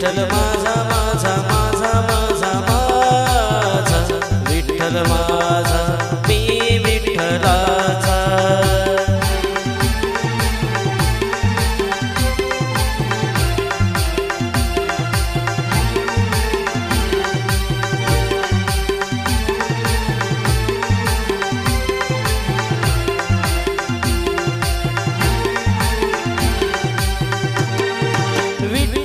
विठ्ठल माझा माझा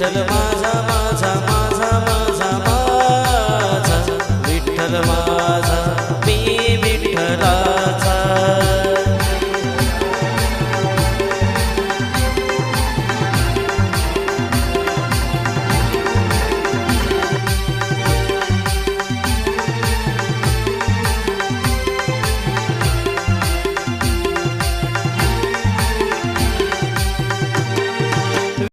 विठ्ठल माझा